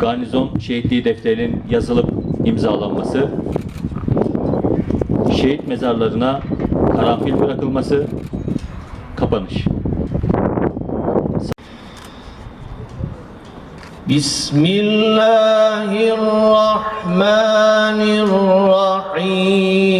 garnizon şehitliği defterinin yazılıp imzalanması, şehit mezarlarına karanfil bırakılması, kapanış. Bismillahirrahmanirrahim.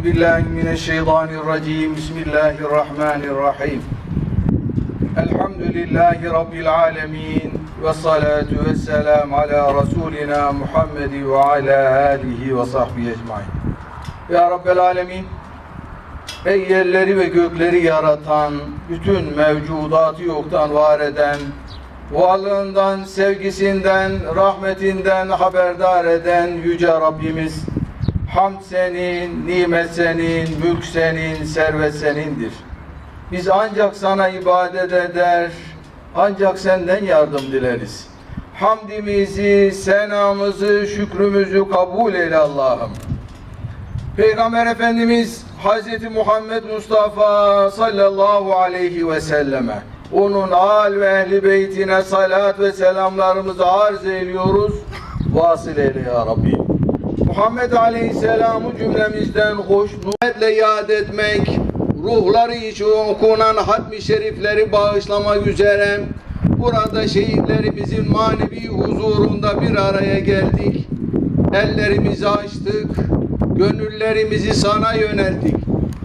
بالله من الشيطان الرجيم بسم الله الرحمن الرحيم الحمد لله رب العالمين والصلاة والسلام على رسولنا محمد وعلى آله وصحبه أجمعين Ya Rabbel Alemin Ey yerleri ve gökleri yaratan, bütün mevcudatı yoktan var eden, varlığından, sevgisinden, rahmetinden haberdar eden Yüce Rabbimiz, Hamd senin, nimet senin, mülk senin, servet senindir. Biz ancak sana ibadet eder, ancak senden yardım dileriz. Hamdimizi, senamızı, şükrümüzü kabul eyle Allah'ım. Peygamber Efendimiz Hazreti Muhammed Mustafa sallallahu aleyhi ve selleme onun al ve ehli beytine salat ve selamlarımızı arz ediyoruz. Vasıl eyle ya Rabbi. Muhammed Aleyhisselam'ı cümlemizden hoşnutle yad etmek, ruhları için okunan hatmi şerifleri bağışlamak üzere burada şehitlerimizin manevi huzurunda bir araya geldik. Ellerimizi açtık, gönüllerimizi sana yönelttik.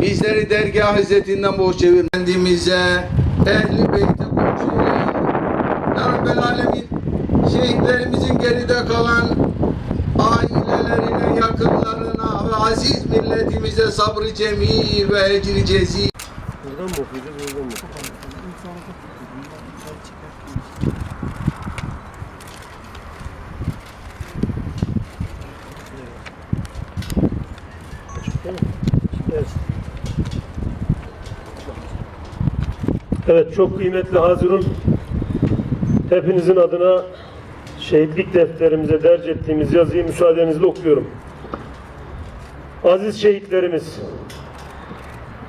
Bizleri dergah izzetinden boş çevir. Kendimize, ehli beyte komşu eyle. Ya Rabbel Alemin, şehitlerimizin geride kalan aziz milletimize sabrı cemil ve ecri cezil Evet çok kıymetli Hazirun hepinizin adına şehitlik defterimize derc ettiğimiz yazıyı müsaadenizle okuyorum. Aziz şehitlerimiz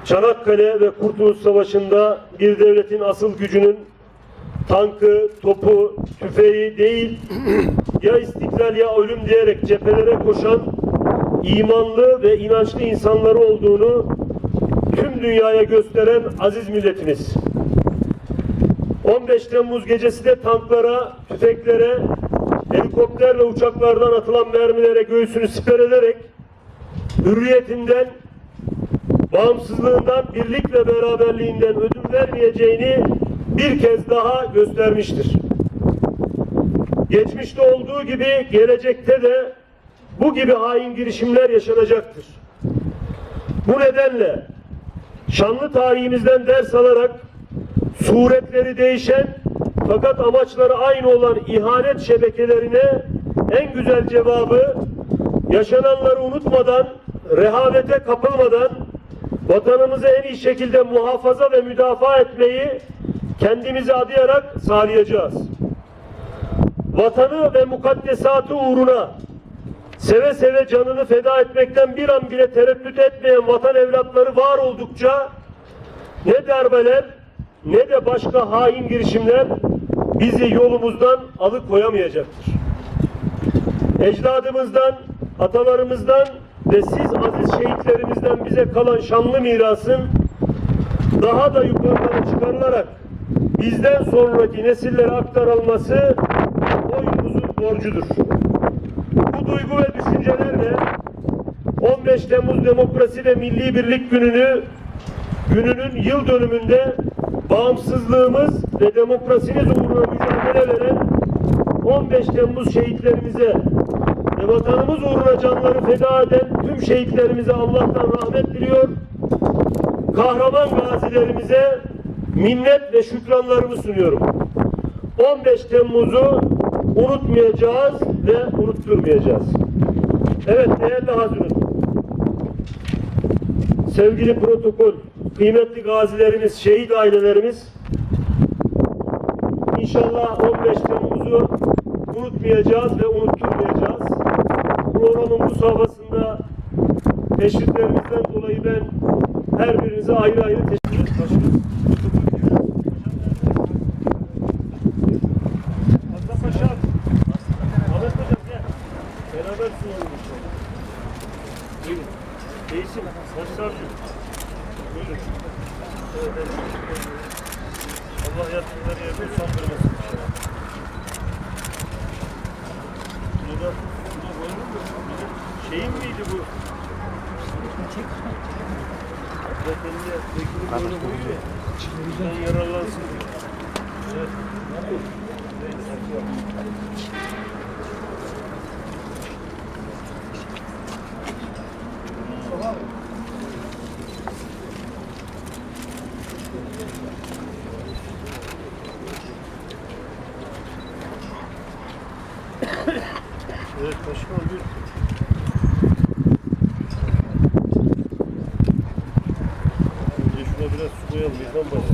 Çanakkale ve Kurtuluş Savaşı'nda bir devletin asıl gücünün tankı, topu, tüfeği değil ya istiklal ya ölüm diyerek cephelere koşan imanlı ve inançlı insanları olduğunu tüm dünyaya gösteren aziz milletimiz. 15 Temmuz gecesi de tanklara, tüfeklere, helikopter ve uçaklardan atılan mermilere göğsünü siper ederek hürriyetinden, bağımsızlığından, birlik ve beraberliğinden ödün vermeyeceğini bir kez daha göstermiştir. Geçmişte olduğu gibi gelecekte de bu gibi hain girişimler yaşanacaktır. Bu nedenle şanlı tarihimizden ders alarak suretleri değişen fakat amaçları aynı olan ihanet şebekelerine en güzel cevabı yaşananları unutmadan, rehavete kapılmadan vatanımızı en iyi şekilde muhafaza ve müdafaa etmeyi kendimize adayarak sağlayacağız. Vatanı ve mukaddesatı uğruna seve seve canını feda etmekten bir an bile tereddüt etmeyen vatan evlatları var oldukça ne darbeler ne de başka hain girişimler bizi yolumuzdan alıkoyamayacaktır. Ecdadımızdan, atalarımızdan ve siz aziz şehitlerimizden bize kalan şanlı mirasın daha da yukarılara çıkarılarak bizden sonraki nesillere aktarılması boynumuzun borcudur. Bu duygu ve düşüncelerle 15 Temmuz Demokrasi ve Milli Birlik Günü'nü gününün yıl dönümünde bağımsızlığımız ve demokrasimiz uğruna mücadele veren 15 15 Temmuz şehitlerimize ve vatanımız uğruna canları feda eden tüm şehitlerimize Allah'tan rahmet diliyor. Kahraman gazilerimize minnet ve şükranlarımı sunuyorum. 15 Temmuz'u unutmayacağız ve unutturmayacağız. Evet değerli hazırın. Sevgili protokol, kıymetli gazilerimiz, şehit ailelerimiz, İnşallah 15 Temmuz'u unutmayacağız ve unutturmayacağız. Programın bu safhasında teşviklerinizden dolayı ben her birinize ayrı ayrı teşekkür ederim. Hasan Paşa, Ahmet Hocam gel. Beraber sunalım inşallah. Buyurun. Değilsin, başsavcı. Buyurun. Evet, evet. Allah yatırımları yerine usandırmasın inşallah. Burada, burada koyulur mu? Bizim şeyin miydi bu? Vekili böyle koyuyor ya. Bundan yararlansın diyor. Evet. Evet başkan bir su koyalım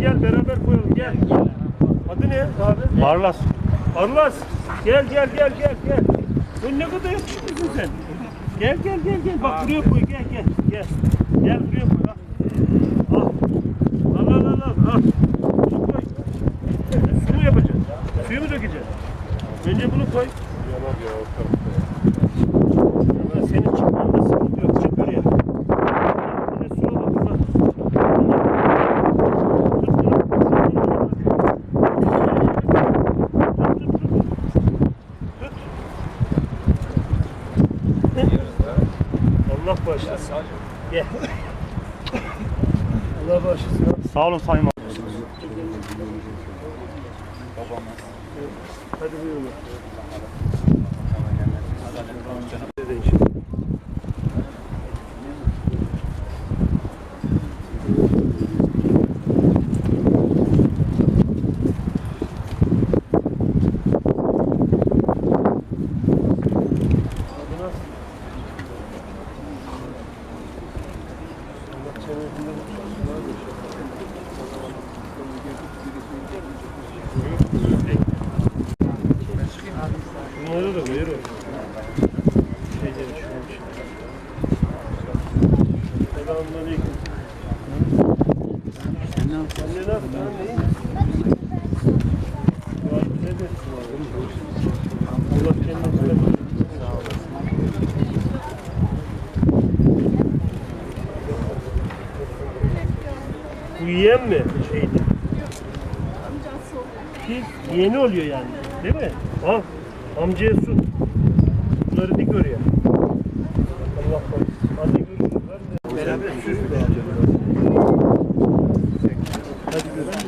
Gel beraber koyalım gel. Adı ne abi? Barlas. Arlas gel gel gel gel gel. Sen ne kadar yakışıklısın sen. Gel gel gel gel bak buraya koy gel gel gel. Gel buraya koy bak. Al. Al al al al. al. Bunu koy. Su mu yapacaksın? Suyu mu dökeceksin? Önce bunu koy. Ama senin çıkmanda sıkıntı yok. Çık oraya. Bir de suya bak. bak. Tut bunu. Allah bağışlasın. Gel. Allah bağışlasın. Sağ olun Sayın Valim. Hadi buyurun. Sen ne yaptın? Sen ne yaptın? Ha. Allah kendine Sağ olasın. Bu yiyen mi şeydi? Ki yeni oluyor yani. Değil mi? Al. Amcaya su. Bunları dik oraya. Allah korusun. Hadi görüşürüz. Beraber süs Hadi görüşürüz.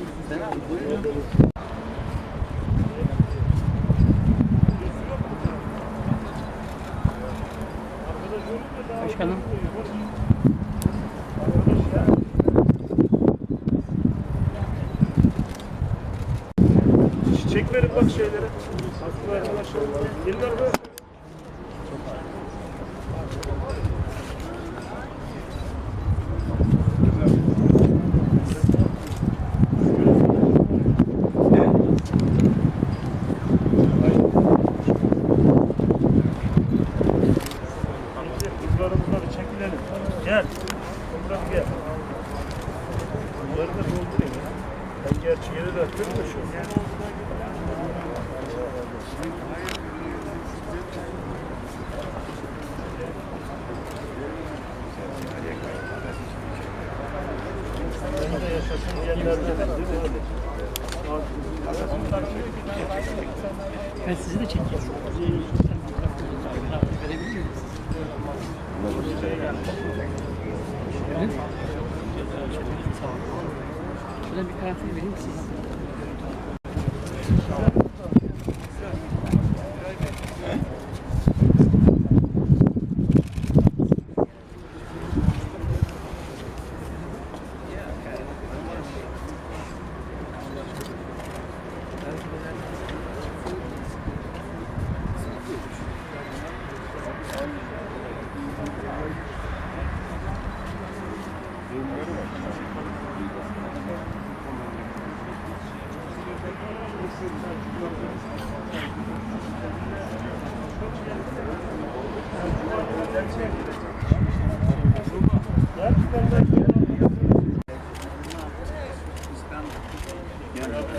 Başkanım. Çiçek verin bak şeylere. Hasta arkadaşlar. Yıllar böyle. Gerçi yeni de kırmış o. Ben sizi de ol. Şöyle bir karanfil vereyim size.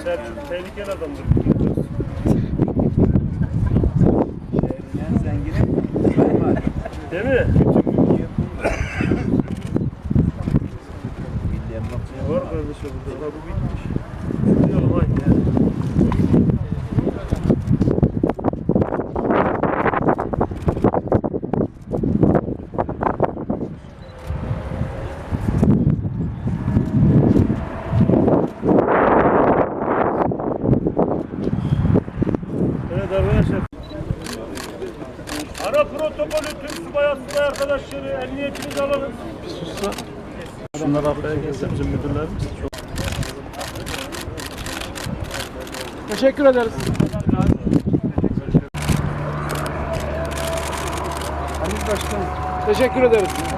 Selçuk tehlikeli adamdır. Değil mi? Var kardeşim burada. Ha, bu bitmiş. Gidiyorum haydi. Evet arkadaşlar. Ara protokolü tüm subay subay arkadaşları emniyetinizi alalım. Şunlar haftaya gelse bizim müdürlerimiz çok Teşekkür ederiz. Teşekkür ederiz.